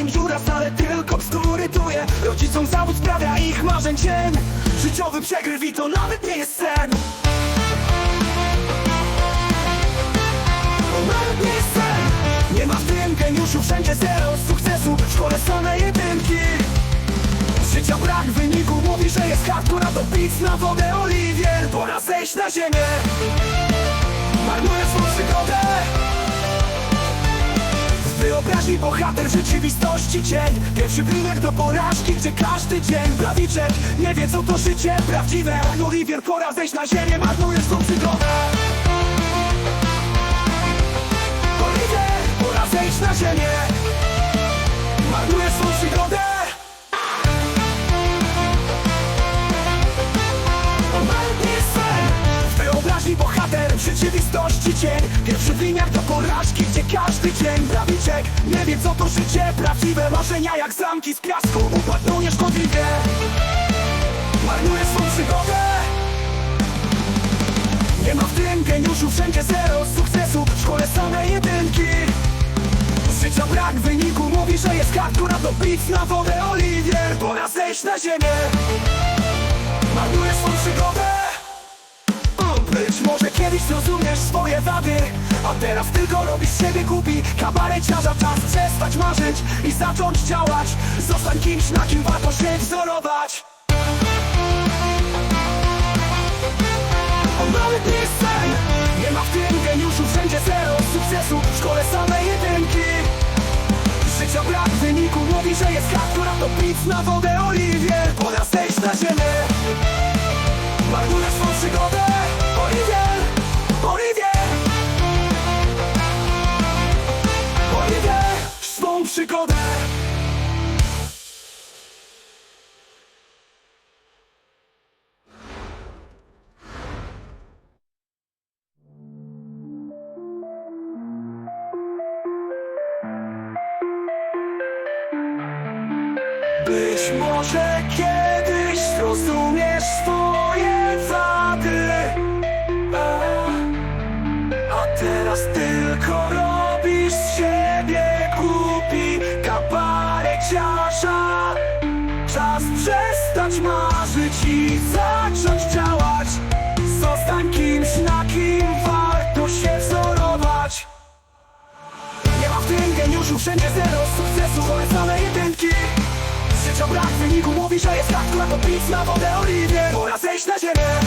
Im dziura, ale tylko bzdury tuje Rodzicom zawód sprawia ich marzeń cień Życiowy przegryw i to nawet nie jest sen. To nawet nie jest sen. Nie ma w tym geniuszu wszędzie zero sukcesu. W szkole same jedynki. Życia brak wyniku mówi, że jest hardcore to pic na wodę Oliwier. Pora zejść na ziemię. Marnuje swą przygodę wyobraźni bohater rzeczywistości cień Pierwszy blinek do porażki, gdzie każdy dzień Prawiczek nie wie co to życie prawdziwe. Oliwier pora zejść na ziemię. Marnuje swą przygodę Oliwier pora zejść na ziemię rzeczywistości cień Pierwszy wymiar to porażki, gdzie każdy dzień Prawiczek. Nie wie co to życie Prawdziwe marzenia jak zamki z piasku. Upadną nieszkodliwie Marnuje swą przygodę Nie ma w tym geniuszu wszędzie zero sukcesu. W szkole same jedynki. Z życia brak wyniku mówi, że jest hardcore, a to pic na wodę Oliwier. Pora zejść na ziemię. Marnuje swą przygodę może kiedyś zrozumiesz swoje wady A teraz tylko robisz siebie głupi. Kabareciarza czas przestać marzyć I zacząć działać. Zostań kimś, na kim warto się wzorować. On nawet nie sen. Nie ma w tym geniuszu wszędzie zero sukcesu. W szkole same jedynki. Życia brak wyniku mówi, że jest hardcore, to pic na wodę Oliwier Pora zejść na ziemię przygodę. Być może kiedyś zrozumiesz swoje wady. A, teraz tylko robisz głupi kabareciarza Czas przestać marzyć i zacząć działać. Zostań kimś, na kim warto się wzorować. Nie ma w tym geniuszu wszędzie zero sukcesu Szkole same jedynki. Życia brak wyniku mówi, że jest hardcore To pic na wodę Oliwier Pora zejść na ziemię